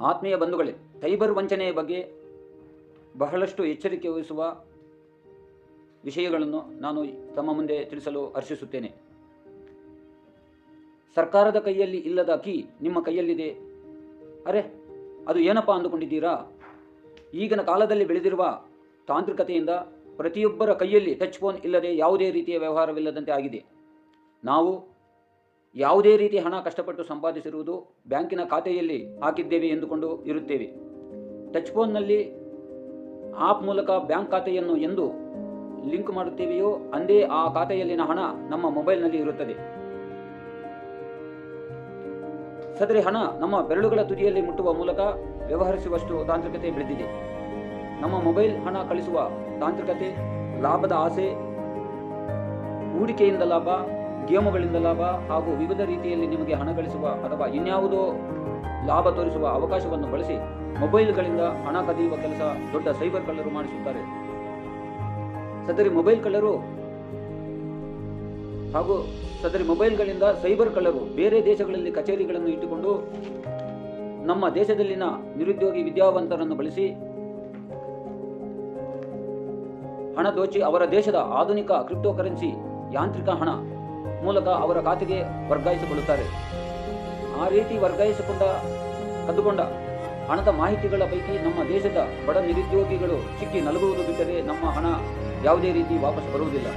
ಆತ್ಮೀಯ ಬಂಧುಗಳೇ, ಸೈಬರ್ ವಂಚನೆಯ ಬಗ್ಗೆ ಬಹಳಷ್ಟು ಎಚ್ಚರಿಕೆ ವಹಿಸುವ ವಿಷಯಗಳನ್ನು ನಾನು ತಮ್ಮ ಮುಂದೆ ತಿಳಿಸಲು ಹರ್ಷಿಸುತ್ತೇನೆ. ಸರ್ಕಾರದ ಕೈಯಲ್ಲಿ ಇಲ್ಲದ ಕೀ ನಿಮ್ಮ ಕೈಯಲ್ಲಿದೆ. ಅರೆ, ಅದು ಏನಪ್ಪ ಅಂದುಕೊಂಡಿದ್ದೀರಾ? ಈಗಿನ ಕಾಲದಲ್ಲಿ ಬೆಳೆದಿರುವ ತಾಂತ್ರಿಕತೆಯಿಂದ ಪ್ರತಿಯೊಬ್ಬರ ಕೈಯಲ್ಲಿ ಟಚ್ ಫೋನ್ ಇಲ್ಲದೆ ಯಾವುದೇ ರೀತಿಯ ವ್ಯವಹಾರವಿಲ್ಲದಂತೆ ಆಗಿದೆ. ನಾವು ಯಾವುದೇ ರೀತಿ ಹಣ ಕಷ್ಟಪಟ್ಟು ಸಂಪಾದಿಸಿರುವುದು ಬ್ಯಾಂಕಿನ ಖಾತೆಯಲ್ಲಿ ಹಾಕಿದ್ದೇವೆ ಎಂದುಕೊಂಡು ಇರುತ್ತೇವೆ. ಟಚ್ ಫೋನ್ನಲ್ಲಿ ಆಪ್ ಮೂಲಕ ಬ್ಯಾಂಕ್ ಖಾತೆಯನ್ನು ಎಂದು ಲಿಂಕ್ ಮಾಡುತ್ತೇವೆಯೋ ಅಂದೇ ಆ ಖಾತೆಯಲ್ಲಿನ ಹಣ ನಮ್ಮ ಮೊಬೈಲ್ನಲ್ಲಿ ಇರುತ್ತದೆ. ಸದರಿ ಹಣ ನಮ್ಮ ಬೆರಳುಗಳ ತುದಿಯಲ್ಲಿ ಮುಟ್ಟುವ ಮೂಲಕ ವ್ಯವಹರಿಸುವಷ್ಟು ತಾಂತ್ರಿಕತೆ ಬೆಳೆದಿದೆ. ನಮ್ಮ ಮೊಬೈಲ್ ಹಣ ಕಳಿಸುವ ತಾಂತ್ರಿಕತೆ, ಲಾಭದ ಆಸೆ, ಹೂಡಿಕೆಯಿಂದ ಲಾಭ ಗೇಮುಗಳಿಂದ ಲಾಭ ಹಾಗೂ ವಿವಿಧ ರೀತಿಯಲ್ಲಿ ನಿಮಗೆ ಹಣ ಗಳಿಸುವ ಅಥವಾ ಇನ್ಯಾವುದೋ ಲಾಭ ತೋರಿಸುವ ಅವಕಾಶವನ್ನು ಬಳಸಿ ಮೊಬೈಲ್ಗಳಿಂದ ಹಣ ಕದಿಯುವ ಕೆಲಸ ದೊಡ್ಡ ಸೈಬರ್ ಕಳ್ಳರು ಮಾಡಿಸುತ್ತಾರೆ. ಸದರಿ ಮೊಬೈಲ್ ಕಳ್ಳರು ಹಾಗೂ ಸದರಿ ಮೊಬೈಲ್ಗಳಿಂದ ಸೈಬರ್ ಕಳ್ಳರು ಬೇರೆ ದೇಶಗಳಲ್ಲಿ ಕಚೇರಿಗಳನ್ನು ಇಟ್ಟುಕೊಂಡು ನಮ್ಮ ದೇಶದಲ್ಲಿನ ನಿರುದ್ಯೋಗಿ ವಿದ್ಯಾವಂತರನ್ನು ಬಳಸಿ ಹಣ ದೋಚಿ ಅವರ ದೇಶದ ಆಧುನಿಕ ಕ್ರಿಪ್ಟೋ ಕರೆನ್ಸಿ ಯಾಂತ್ರಿಕ ಹಣ ಮೂಲಕ ಅವರ ಖಾತೆಗೆ ವರ್ಗಾಯಿಸಿಕೊಳ್ಳುತ್ತಾರೆ. ಆ ರೀತಿ ವರ್ಗಾಯಿಸಿಕೊಂಡ, ಕದ್ದುಕೊಂಡ ಹಣದ ಮಾಹಿತಿಗಳ ಪೈಕಿ ನಮ್ಮ ದೇಶದ ಬಡ ನಿರುದ್ಯೋಗಿಗಳು ಸಿಕ್ಕಿ ನಲುಗುವುದು ಬಿಟ್ಟರೆ ನಮ್ಮ ಹಣ ಯಾವುದೇ ರೀತಿ ವಾಪಸ್ ಬರುವುದಿಲ್ಲ.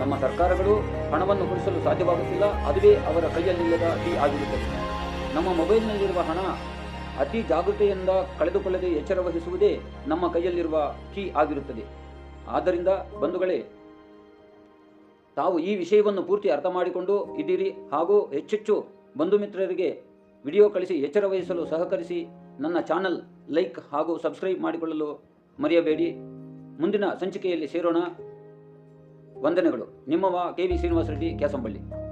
ನಮ್ಮ ಸರ್ಕಾರಗಳು ಹಣವನ್ನು ಉಳಿಸಲು ಸಾಧ್ಯವಾಗುತ್ತಿಲ್ಲ, ಅದುವೇ ಅವರ ಕೈಯಲ್ಲಿಲ್ಲದ ಟೀ ಆಗಿರುತ್ತದೆ. ನಮ್ಮ ಮೊಬೈಲ್ನಲ್ಲಿರುವ ಹಣ ಅತಿ ಜಾಗೃತೆಯಿಂದ ಕಳೆದುಕೊಳ್ಳದೆ ಎಚ್ಚರ ವಹಿಸುವುದೇ ನಮ್ಮ ಕೈಯಲ್ಲಿರುವ ಕೀ ಆಗಿರುತ್ತದೆ. ಆದ್ದರಿಂದ ಬಂಧುಗಳೇ ತಾವು ಈ ವಿಷಯವನ್ನು ಪೂರ್ತಿ ಅರ್ಥ ಮಾಡಿಕೊಂಡು ಇದ್ದೀರಿ ಹಾಗೂ ಹೆಚ್ಚೆಚ್ಚು ಬಂಧು ಮಿತ್ರರಿಗೆ ವಿಡಿಯೋ ಕಳಿಸಿ ಎಚ್ಚರ ವಹಿಸಲು ಸಹಕರಿಸಿ ನನ್ನ ಚಾನಲ್ ಲೈಕ್ ಹಾಗೂ ಸಬ್ಸ್ಕ್ರೈಬ್ ಮಾಡಿಕೊಳ್ಳಲು ಮರೆಯಬೇಡಿ. ಮುಂದಿನ ಸಂಚಿಕೆಯಲ್ಲಿ ಸೇರೋಣ. ವಂದನೆಗಳು. ನಿಮ್ಮವ ಕೆ ವಿ ಶ್ರೀನಿವಾಸ ರೆಡ್ಡಿ, ಕ್ಯಾಸಂಬಳ್ಳಿ.